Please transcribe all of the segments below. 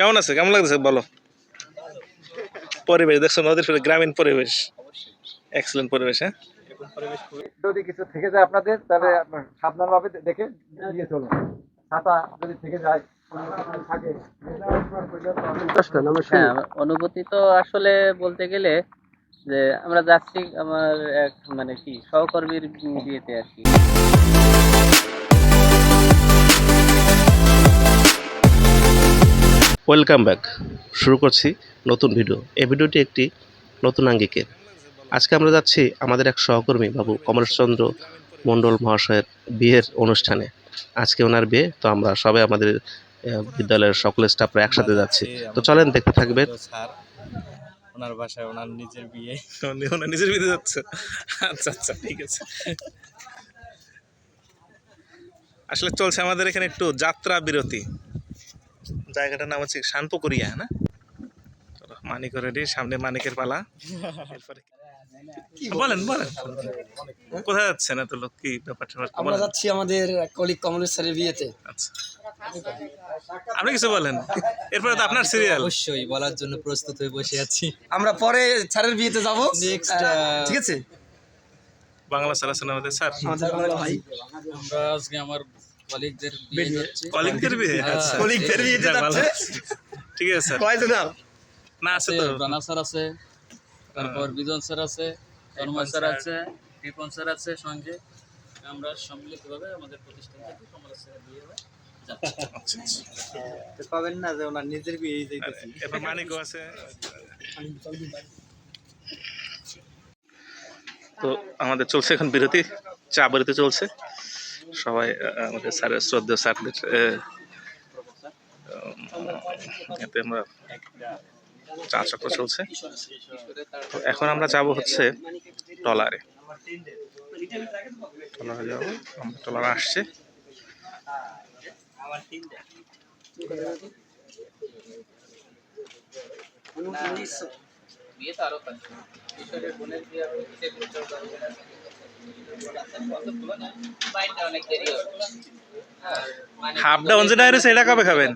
কেমন আছে? কেমন লাগতেছে? বলো পরিবেশ দেখছ নদীর ফেলে গ্রামীণ পরিবেশ। এক্সেলেন্ট পরিবেশ হ্যাঁ? যদি কিছু থেকে যায় আপনাদের তাহলে আপনার সাবধানভাবে দেখে নিয়ে চলুন। ছাতা যদি থেকে যায় হ্যাঁ অনুভূতি তো আসলে বলতে গেলে যে আমরা যাচ্ছি আমার এক মানে কি সহকর্মীর বিয়েতে আর কি। Welcome back. শুরু করছি নতুন ভিডিও। এই ভিডিওটি একটি নতুন আঙ্গিকের। আজকে আমরা যাচ্ছি আমাদের এক সহকর্মী বাবু কমলেশচন্দ্র মণ্ডল মহাশয়ের বিয়ের অনুষ্ঠানে। আজকে ওনার বিয়ে তো আমরা সবাই আমাদের বিদ্যালয়ের সকল স্টাফরা একসাথে যাচ্ছি। তো চলেন দেখতে থাকবেন। স্যার ওনার বাসায় ওনার নিজের বিয়ে। ওনার নিজের বিয়ে যাচ্ছে? আচ্ছা আচ্ছা ঠিক আছে। আসলে চলছে আমাদের এখানে একটু যাত্রা বিরতি। জায়গাটার নাম হচ্ছে শানপুকুরিয়া না? রেডি সামনে মানিকের পালা। এরপরে বলেন বলেন। কোথায় যাচ্ছেন এত লোক? কি ব্যাপার ট্যাপার আমরা যাচ্ছি আমাদের কলিগ কমলের স্যারের বিয়েতে। আচ্ছা। আপনি কিছু বলেন। এরপরে তো আপনার সিরিয়াল অবশ্যই বলার জন্য প্রস্তুত হয়ে বসে আছি। আমরা পরে স্যারের বিয়েতে যাব। আহ, ঠিক আছে? বাংলা স্যার আছেন আমাদের স্যার। আমাদের ভাই। আমরা আজকে আমার কলিগদের বিয়ে যাচ্ছে। কলিংদের বিয়ে? আচ্ছা। কলিগদের। যাচ্ছে। ঠিক আছে স্যার। কয়জন আর? না আছে তো। রানা স্যার আছে তারপর বিজন স্যার আছে তন্ময় স্যার আছে রিপন স্যার আছে সঙ্গে। আমরা সম্মিলিতভাবে আমাদের প্রতিষ্ঠান থেকে কমলা স্যারের বিয়ে হয় যাচ্ছে। আচ্ছা আচ্ছা। পাবেন না যে ওনার নিজের বিয়ে যাইতেছি। আছে। তো আমাদের চলছে এখন বিরতি। চা বিরতি চলছে। সবাই আমাদের স্যারের শ্রদ্ধেয় স্যারদের এতে আমরা চা চক্র চলছে। তো এখন আমরা যাব হচ্ছে টলারে। টলারে যাব, আমরা টলারে আসছে। বিয়ে তো আরও পাচ্ছি কিশোরের বোনের বিয়ে হাফ ডাউন যেটা হয়েছে এটা কবে খাবেন?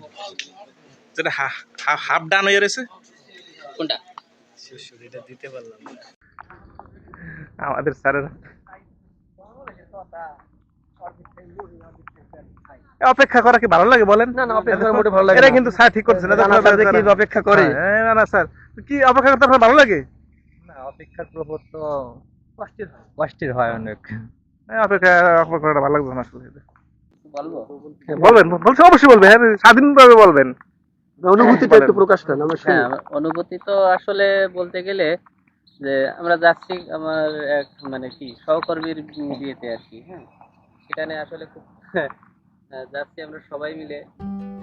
যেটা হাফ ডান হয়ে রয়েছে? কোনটা? আমাদের স্যারের অপেক্ষা করা কি ভালো লাগে বলেন? না না অপেক্ষা করার মোটে ভালো লাগে এটা কিন্তু স্যার ঠিক করছে না অপেক্ষা করে। হ্যাঁ, না না স্যার। কি অপেক্ষা করতে আপনার ভালো লাগে? না অপেক্ষার প্রহর হয়। অনেক। হ্যাঁ, অপেক্ষা অপেক্ষা ভালো লাগবে না আসলে। বলবেন? বলছে অবশ্যই বলবেন হ্যাঁ স্বাধীনভাবে বলবেন। অনুভূতিটা একটু প্রকাশ করেন আমরা হ্যাঁ অনুভূতি তো আসলে বলতে গেলে যে আমরা যাচ্ছি আমার এক মানে কি সহকর্মীর বিয়েতে আর কি হ্যাঁ। সেখানে আসলে খুব যাচ্ছি আমরা সবাই মিলে।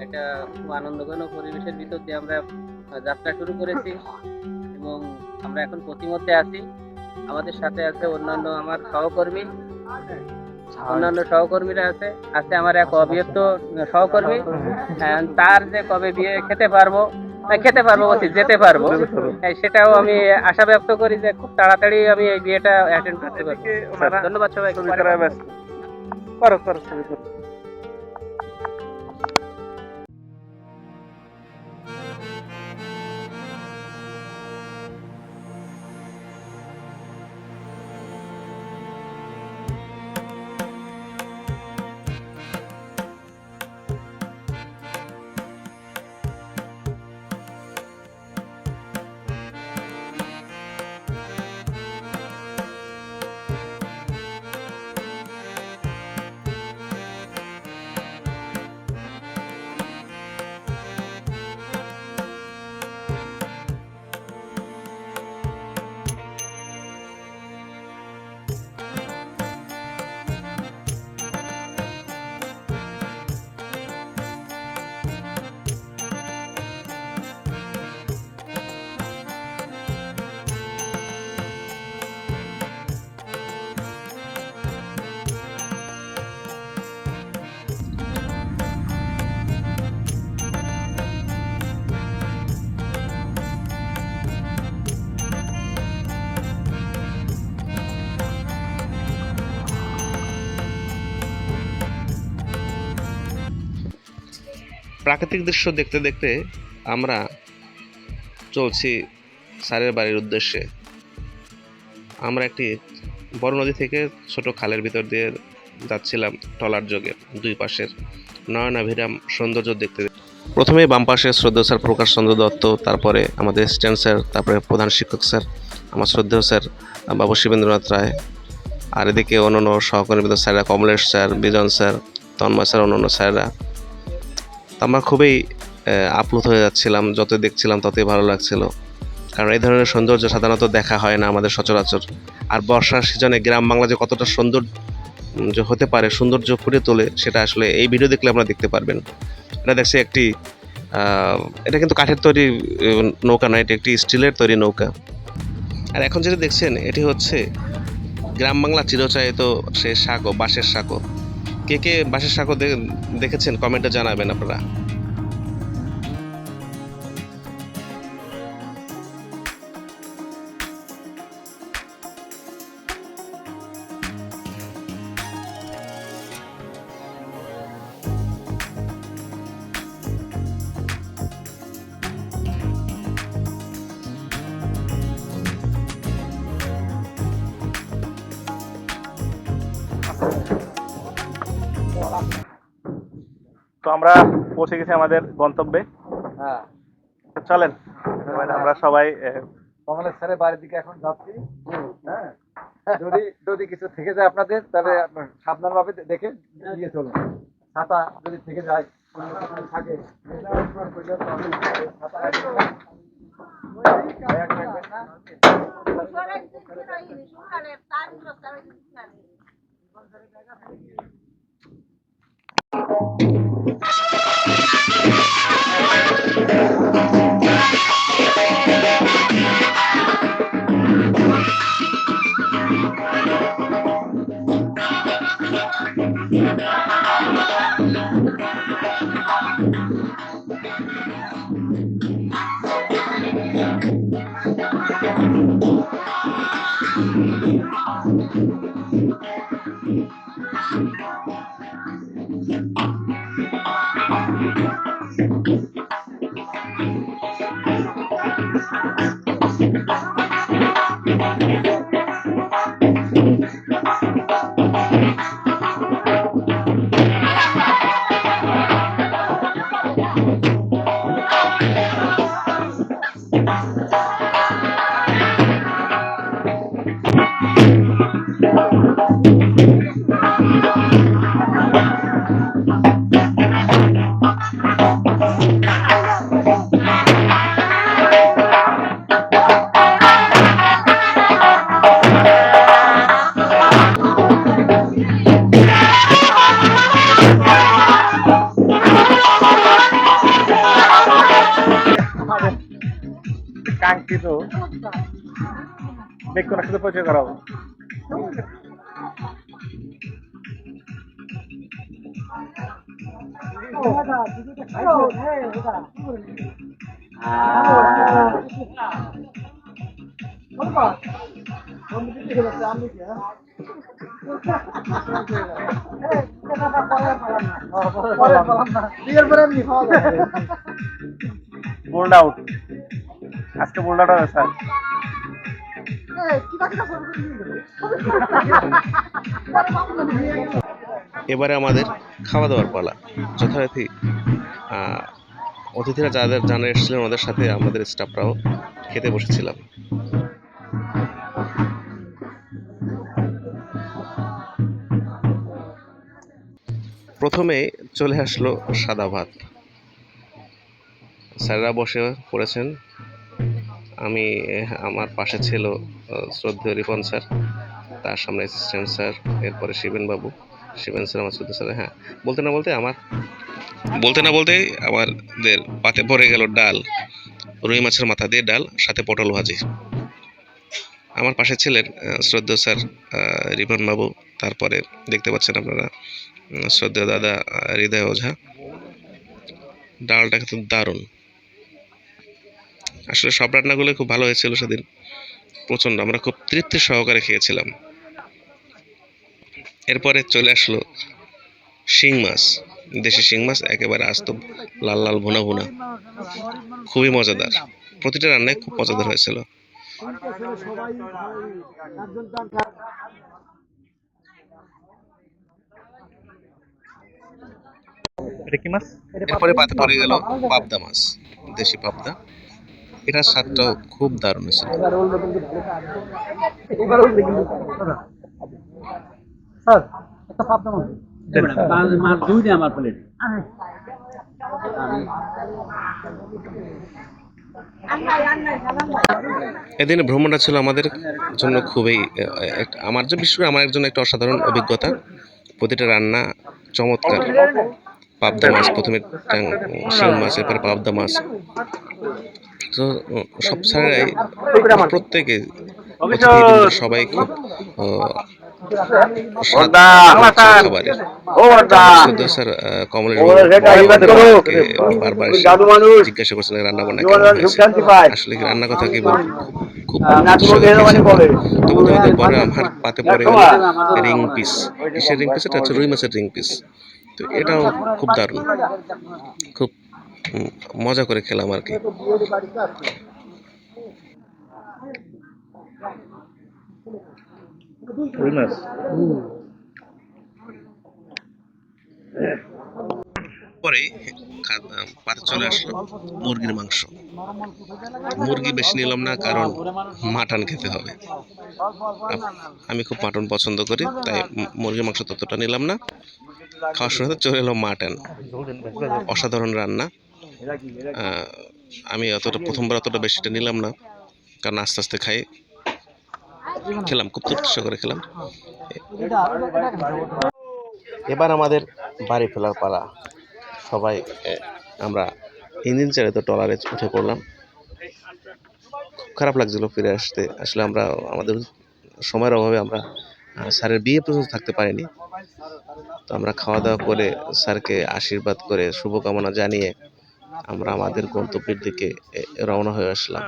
একটা খুব আনন্দঘন পরিবেশের ভিতর দিয়ে আমরা যাত্রা শুরু করেছি। এবং আমরা এখন প্রতিমধ্যে আছি। আমাদের সাথে আছে অন্যান্য আমার সহকর্মী। অন্যান্য সহকর্মীরা আছে। আছে আমার এক অভিযুক্ত সহকর্মী। হ্যাঁ, তার যে কবে বিয়ে খেতে পারব? খেতে পারব বলছি যেতে পারব। হ্যাঁ, সেটাও আমি আশা ব্যক্ত করি যে খুব তাড়াতাড়ি আমি এই বিয়েটা অ্যাটেন্ড করতে পারব। ধন্যবাদ সবাই করা করো। প্রাকৃতিক দৃশ্য দেখতে দেখতে আমরা চলছি স্যারের বাড়ির উদ্দেশ্যে। আমরা একটি বড় নদী থেকে ছোট খালের ভিতর দিয়ে যাচ্ছিলাম টলার যোগে, দুই পাশের নয়নাভিরাম সৌন্দর্য দেখতে প্রথমে বাম পাশে শ্রদ্ধেয় স্যার প্রকাশ চন্দ্র দত্ত, তারপরে আমাদের অ্যাসিস্ট্যান্ট স্যার, তারপরে প্রধান শিক্ষক স্যার, আমার শ্রদ্ধেয় স্যার বাবু শিবেন্দ্রনাথ রায়, আর এদিকে অন্যান্য সহকর্মীদের স্যাররা Kamlesh sir, Bijan sir, Tanmay sir, অন্যান্য স্যাররা। আমরা খুবই আপ্লুত হয়ে যাচ্ছিলাম যত দেখছিলাম ততই ভালো লাগছিল। কারণ এই ধরনের সৌন্দর্য সাধারণত দেখা হয় না আমাদের সচরাচর। আর বর্ষার সিজনে গ্রাম বাংলা যে কতটা সৌন্দর্য যে হতে পারে, সৌন্দর্য ফুটে তোলে, সেটা আসলে এই ভিডিও দেখলে আপনারা দেখতে পারবেন। এটা দেখছি একটি এটা কিন্তু কাঠের তৈরি নৌকা নয়, এটি একটি স্টিলের তৈরি নৌকা। আর এখন যেটা দেখছেন, এটি হচ্ছে গ্রাম বাংলা চিরচায়িত সে সাঁকো বাঁশের সাঁকো কে কে বাঁশের সাঁকো দেখেছেন? কমেন্টে জানাবেন আপনারা। আমরা পৌঁছে গেছি আমাদের গন্তব্যে। হ্যাঁ। চলেন মানে আমরা সবাই আহ, কমলেশ স্যারের বাড়ির দিকে এখন যাচ্ছি। হ্যাঁ। যদি যদি কিছু থেকে যায় আপনাদের তাহলে সাবধান ভাবে দেখে নিয়ে চলুন। ছাতা যদি থেকে যায় কিছু থাকে ব্যক্তির সাথে পরিচয় করাবো বোল্ড আউট আজকে বোল্ড আউট হবে স্যার এবারে আমাদের খাওয়া দাওয়ার পালা। যথারীতি অতিথিরা যাদের জানা এসেছিলেন ওদের সাথে আমাদের স্টাফরাও খেতে বসেছিলাম। প্রথমে চলে আসলো সাদা ভাত। স্যাররা বসে পড়েছেন। আমি আমার পাশে ছিল শ্রদ্ধেয় রিপন স্যার তার সামনে অ্যাসিস্ট্যান্ট স্যার এরপরে শিবেন বাবু। শিবেন স্যার আমার শ্রদ্ধেয় স্যার হ্যাঁ। বলতে না বলতে আমার বলতে না বলতেই আমাদের পাতে পড়ে গেল ডাল রুই মাছের মাথা দিয়ে ডাল সাথে পটল ভাজি। আমার পাশে ছিলেন আহ, শ্রদ্ধেয় স্যার আহ, রিপন বাবু তারপরে দেখতে পাচ্ছেন আপনারা উম, শ্রদ্ধেয় দাদা হৃদয় ওঝা। ডালটা কিন্তু দারুণ। আসলে সব রান্নাগুলো খুব ভালো হয়েছিল সেদিন। প্রচণ্ড আমরা খুব তৃপ্তি সহকারে খেয়েছিলাম। এরপরে চলে আসলো শিং মাছ দেশি শিং মাছ একেবারে আস্ত লাল লাল ভুনা ভুনা। খুবই মজাদার প্রতিটা রান্নায় খুব মজাদার হয়েছিল। এটা কি মাছ? এরপরে পাতে পড়ে গেল পাবদা মাছ দেশি পাবদা। এটার স্বাদটাও খুব দারুণ ছিল মাছ দুইটা আমার প্লেট এদিনে ভ্রমণটা ছিল আমাদের জন্য খুবই আমার জন্য বিশেষ করে আমার একজন একটা অসাধারণ অভিজ্ঞতা। প্রতিটা রান্না চমৎকার। পাবদা মাছ প্রথমে শিং মাছ এরপরে পাবদা মাছ। তো সব স্যারেরাই প্রত্যেকে সবাই খুব খাবারের স্যার বারবার জিজ্ঞাসা করছিলেন রান্না বান্না কেমন হয়েছে? আসলে কি রান্নার কথা কি খুব উৎসাহ দেখিয়েছে। পরে আমার পাতে পড়ে গেল রিং পিস কিসের রিং পিস এটা হচ্ছে রুই মাছের রিং পিস তো এটাও খুব দারুণ। খুব মজা করে খেলাম আর কি। পরে পাতে চলে আসলো মুরগির মাংস। মুরগি বেশি নিলাম না কারণ মাটন খেতে হবে। আমি খুব মাটন পছন্দ করি তাই মুরগির মাংস ততটা নিলাম না। খাওয়ার সময় চলে এলো মাটন। অসাধারণ রান্না। আমি অতটা প্রথমবার অতটা বেশিটা নিলাম না কারণ আস্তে আস্তে খাই। খেলাম খুব তৃপ্তিস করে খেলাম। এবার আমাদের বাড়ি ফেরার পালা। সবাই আমরা ইঞ্জিন চালিত ট্রলারে উঠে পড়লাম। খুব খারাপ লাগছিল ফিরে আসতে। আসলে আমরা আমাদের সময়ের অভাবে আমরা স্যারের বিয়ে পর্যন্ত থাকতে পারিনি। তো আমরা খাওয়া দাওয়া করে স্যারকে আশীর্বাদ করে শুভকামনা জানিয়ে আমরা আমাদের গন্তব্যের দিকে রওনা হয়ে আসলাম।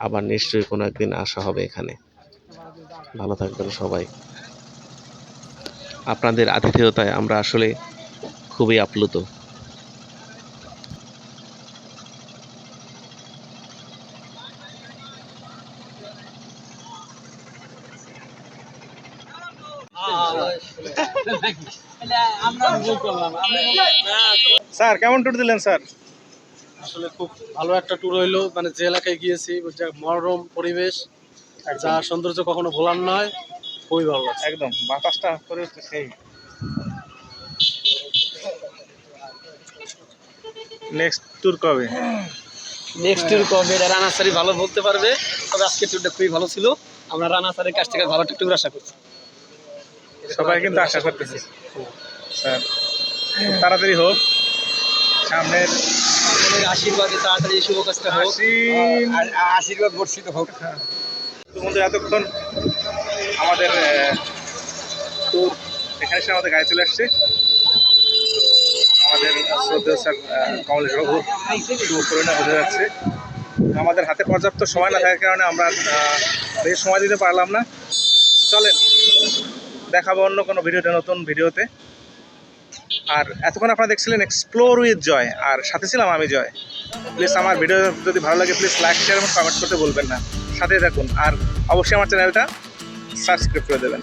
আবার নিশ্চয়ই কোনো একদিন আসা হবে এখানে। ভালো থাকবেন সবাই। আপনাদের আতিথেয়তায় আমরা আসলে খুবই আপ্লুত। স্যার কেমন ট্যুর দিলেন স্যার? আসলে খুব ভালো একটা ট্যুর হইল। মানে যে এলাকায় গিয়েছি যা মনোরম পরিবেশ যা সৌন্দর্য কখনো ভোলার নয় খুবই ভালো লাগছে। একদম বাতাসটা করে হচ্ছে সেই। নেক্সট ট্যুর কবে? নেক্সট ট্যুর কবে? এটা রানা স্যারই ভালো বলতে পারবে তবে আজকের ট্যুরটা খুবই ভালো ছিল। আমরা রানা স্যারের কাছ থেকে ভালো একটা ট্যুর আশা করছি। সবাই কিন্তু আশা করতেছি। স্যার তাড়াতাড়ি হোক। সামনের আমাদের আশীর্বাদে তাড়াতাড়ি শুভ কাজটা হোক। আশীর্বাদ। বর্ষিত হোক। তো বন্ধু এতক্ষণ আমাদের ট্যুর এখানে এসে আমাদের গাড়ি চলে আসছে। আমাদের শ্রদ্ধেয় স্যার কমলেশ বাবু শুভ পরিণয় হতে যাচ্ছে আমাদের হাতে পর্যাপ্ত সময় না থাকার কারণে আমরা বেশ সময় দিতে পারলাম না। চলেন। দেখাবো অন্য কোনো ভিডিওতে, নতুন ভিডিওতে। আর এতক্ষণ আপনারা দেখছিলেন এক্সপ্লোর উইথ জয় আর সাথে ছিলাম আমি জয় প্লিজ আমার ভিডিও যদি ভালো লাগে প্লিজ লাইক শেয়ার এবং কমেন্ট করতে বলবেন না। সাথে থাকুন, আর অবশ্যই আমার চ্যানেলটা সাবস্ক্রাইব করে দেবেন।